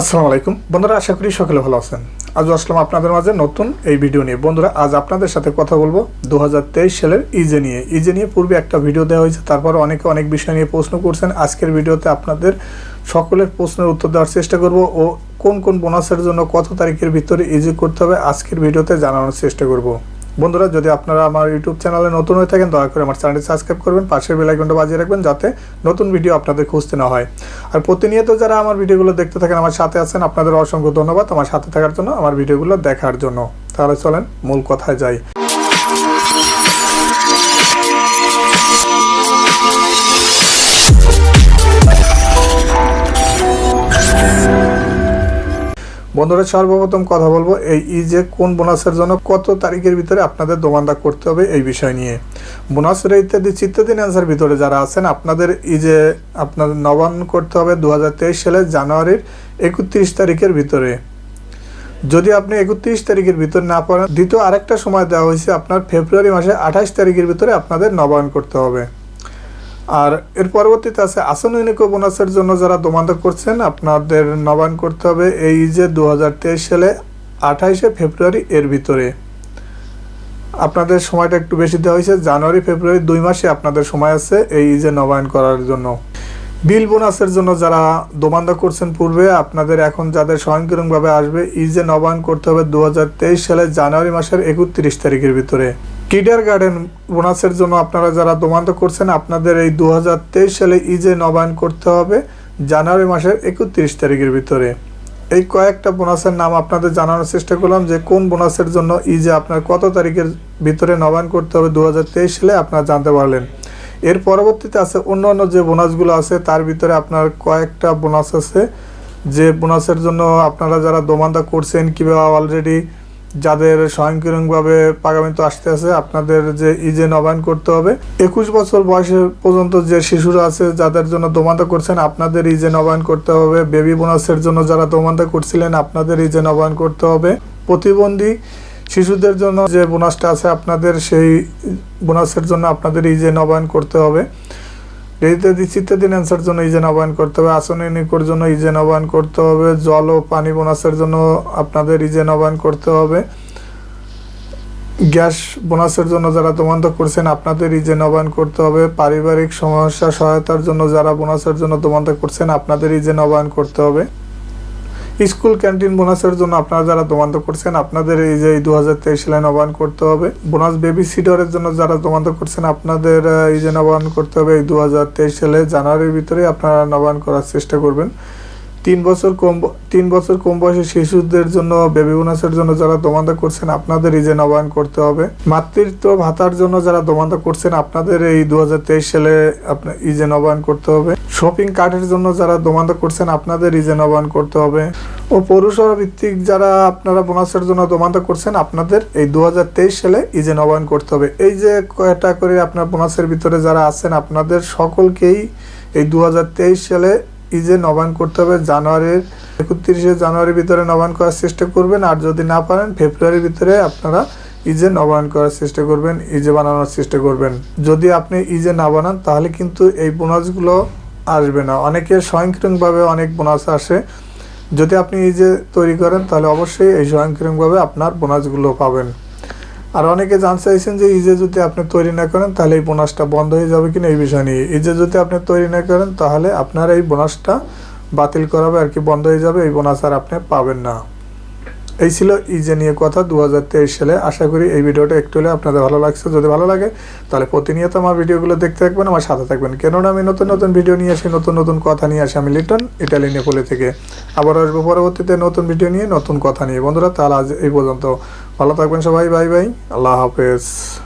আসসালামু আলাইকুম। বন্ধুরা, আশা করি সকলে ভালো আছেন। আজ আসলাম আপনাদের মাঝে নতুন এই ভিডিও নিয়ে। বন্ধুরা, আজ আপনাদের সাথে কথা বলব দু হাজার তেইশ সালের ইজে নিয়ে। ইজে নিয়ে পূর্বে একটা ভিডিও দেওয়া হয়েছে তারপর অনেকে অনেক বিষয় নিয়ে প্রশ্ন করছেন। আজকের ভিডিওতে আপনাদের সকলের প্রশ্নের উত্তর দেওয়ার চেষ্টা করব ও কোন কোন বোনাসের জন্য কত তারিখের ভিতরে ইজি করতে হবে, আজকের ভিডিওতে জানানোর চেষ্টা করব। বন্ধুরা, যদি আপনারা আমার ইউটিউব চ্যানেলে নতুন হয়ে থাকেন, দয়া করে আমার চ্যানেলটি সাবস্ক্রাইব করবেন, পাশের বেলাইকনটা বাজিয়ে রাখবেন, যাতে নতুন ভিডিও আপনাদের খুঁজতে না হয়। আর প্রতিনিয়ত যারা আমার ভিডিওগুলো দেখতে থাকেন, আমার সাথে আছেন, আপনাদের অসংখ্য ধন্যবাদ আমার সাথে থাকার জন্য, আমার ভিডিওগুলো দেখার জন্য। তাহলে চলেন, মূল কথায় যাই। বন্ধুরা, সর্বপ্রথম কথা বলব, এই ই যে কোন বোনাসের জন্য কত তারিখের ভিতরে আপনাদের দোমান্দা করতে হবে এই বিষয় নিয়ে। বোনাসের ইত্যাদি চিত্তাধীন অ্যান্সার ভিতরে যারা আছেন, আপনাদের ই যে আপনাদের নবায়ন করতে হবে দু হাজার তেইশ সালের জানুয়ারির একত্রিশ তারিখের ভিতরে। যদি আপনি একত্রিশ তারিখের ভিতরে না পারেন দ্বিতীয় আরেকটা সময় দেওয়া হয়েছে আপনার ফেব্রুয়ারি মাসে আঠাশ তারিখের ভিতরে আপনাদের নবায়ন করতে হবে। আর এর পরবর্তীতে আছে আসনৈনিক বোনাসের জন্য যারা দোমান্দা করছেন, আপনাদের নবায়ন করতে হবে এই যে দু হাজার তেইশ সালে আঠাইশে ফেব্রুয়ারি এর ভিতরে। আপনাদের সময়টা একটু বেশি দেওয়া হয়েছে, জানুয়ারি, ফেব্রুয়ারি দুই মাসে আপনাদের সময় আছে এই যে নবায়ন করার জন্য। বিল বোনাসের জন্য যারা দোমান্দা করছেন পূর্বে, আপনাদের এখন যাদের স্বয়ংক্রিয়ভাবে আসবে ইজে নবায়ন করতে হবে দুই হাজার তেইশ সালে জানুয়ারি মাসের একত্রিশ তারিখের ভিতরে। কিডার গার্ডেন বোনাসের জন্য আপনারা যারা দোমান্ত করছেন, আপনাদের এই দু হাজার তেইশ সালে ইজে নবায়ন করতে হবে জানুয়ারি মাসের একত্রিশ তারিখের ভিতরে। এই কয়েকটা বোনাসের নাম আপনাদের জানানোর চেষ্টা করলাম যে কোন বোনাসের জন্য ইজে আপনার কত তারিখের ভিতরে নবায়ন করতে হবে দু হাজার তেইশ সালে আপনারা জানতে পারলেন। এর পরবর্তীতে আছে অন্য অন্য যে বোনাসগুলো আছে, তার ভিতরে আপনার কয়েকটা বোনাস আছে যে বোনাসের জন্য আপনারা যারা দোমান্দা করছেন কিংবা অলরেডি যাদের স্বয়ংক্রিয়ভাবে পাগামিত আসতে আছে, আপনাদের যে ইজে নবায়ন করতে হবে। একুশ বছর বয়সের পর্যন্ত যে শিশুরা আছে, যাদের জন্য দোমান্দা করছেন, আপনাদের ইজে নবায়ন করতে হবে। বেবি বোনাসের জন্য যারা দোমান্দা করছিলেন, আপনাদের ইজে নবায়ন করতে হবে। প্রতিবন্ধী শিশুদের জন্য যে বোনাসটা আছে, আপনাদের সেই বোনাসের জন্য আপনাদের ইজে নবায়ন করতে হবে। ইত্যাদি অ্যান্সার জন্য ইজেন নবায়ন করতে হবে, আসনে নিকোর জন্য ইজেন নবায়ন করতে হবে, জল ও পানি বোনাসের জন্য আপনাদের ইজেন নবায়ন করতে হবে। গ্যাস বোনাসের জন্য যারা দোমান্ত করছেন, আপনাদের ইজেন নবায়ন করতে হবে। পারিবারিক সমস্যা, সহায়তার জন্য যারা বোনাসের জন্য দোমান্ত করছেন, আপনাদের ইজেন নবায়ন করতে হবে। স্কুল ক্যান্টিন বোনাসের জন্য আপনারা যারা দোমান্ত করছেন, আপনাদের এই যে দু হাজার তেইশ সালে নবায়ন করতে হবে। বোনাস বেবি সিডারের জন্য যারা দোমান্ত করছেন, আপনাদের এই যে নবায়ন করতে হবে এই দু হাজার তেইশ সালে জানুয়ারির ভিতরে আপনারা নবায়ন করার চেষ্টা করবেন। তিন বছর কম তিন বছর কম বয়সী শিশুদের জন্য বেবি বোনাসের জন্য যারা দোমান্দা করছেন আপনাদের এই যে নবায়ন করতে হবে। মাতৃত্ব ভাতার জন্য যারা দোমান্দা করছেন, আপনাদের এই দুহাজার তেইশ সালে আপনার ইজে নবায়ন করতে হবে। শপিং কার্ডের জন্য যারা দোমান্দা করছেন আপনাদের ইজে নবায়ন করতে হবে। ও পৌরসভা ভিত্তিক যারা আপনারা বোনাসের জন্য দোমান্দা করছেন, আপনাদের এই দু হাজার তেইশ সালে ইজে নবায়ন করতে হবে। এই যে কয়টা করে আপনার বোনাসের ভিতরে যারা আছেন, আপনাদের সকলকেই এই দু হাজার তেইশ সালে ইজে নবায়ন করতে হবে, জানুয়ারির একত্রিশে জানুয়ারির ভিতরে নবায়ন করার চেষ্টা করবেন, আর যদি না পারেন ফেব্রুয়ারির ভিতরে আপনারা ইজে নবায়ন করার চেষ্টা করবেন ইজে বানানোর চেষ্টা করবেন। যদি আপনি ইজে না বানান, তাহলে কিন্তু এই বোনাসগুলো আসবে না। অনেকের স্বয়ংক্রিয়ভাবে অনেক বোনাস আসে। যদি আপনি ইজে তৈরি করেন, তাহলে অবশ্যই এই স্বয়ংক্রিয়ভাবে আপনার বোনাসগুলো পাবেন। আর অনেকে জানতে চাইছেন যে ইজে যদি আপনি তৈরি না করেন, তাহলে এই বোনাসটা বন্ধ হয়ে যাবে কিনা এই বিষয় নিয়ে। ইজে যদি আপনি তৈরি না করেন, তাহলে আপনার এই বোনাসটা বাতিল করাবে আর কি, বন্ধ হয়ে যাবে, এই বোনাস আর আপনি পাবেন না। এই ছিল ইজে নিয়ে কথা দু হাজার তেইশ সালে। আশা করি এই ভিডিওটা একটু হলে আপনাদের ভালো লাগছে। যদি ভালো লাগে, তাহলে প্রতিনিয়ত আমার ভিডিওগুলো দেখতে থাকবেন, আমার সাথে থাকবেন। কেননা আমি নতুন নতুন ভিডিও নিয়ে আসি, নতুন নতুন কথা নিয়ে আসি। আমি লিটন, ইটালি, নেপোলে থেকে। আবার আসব পরবর্তীতে নতুন ভিডিও নিয়ে, নতুন কথা নিয়ে। বন্ধুরা, তাহলে আজ এই পর্যন্ত। ভালো থাকবেন সবাই। Bye bye. আল্লাহ হাফেজ।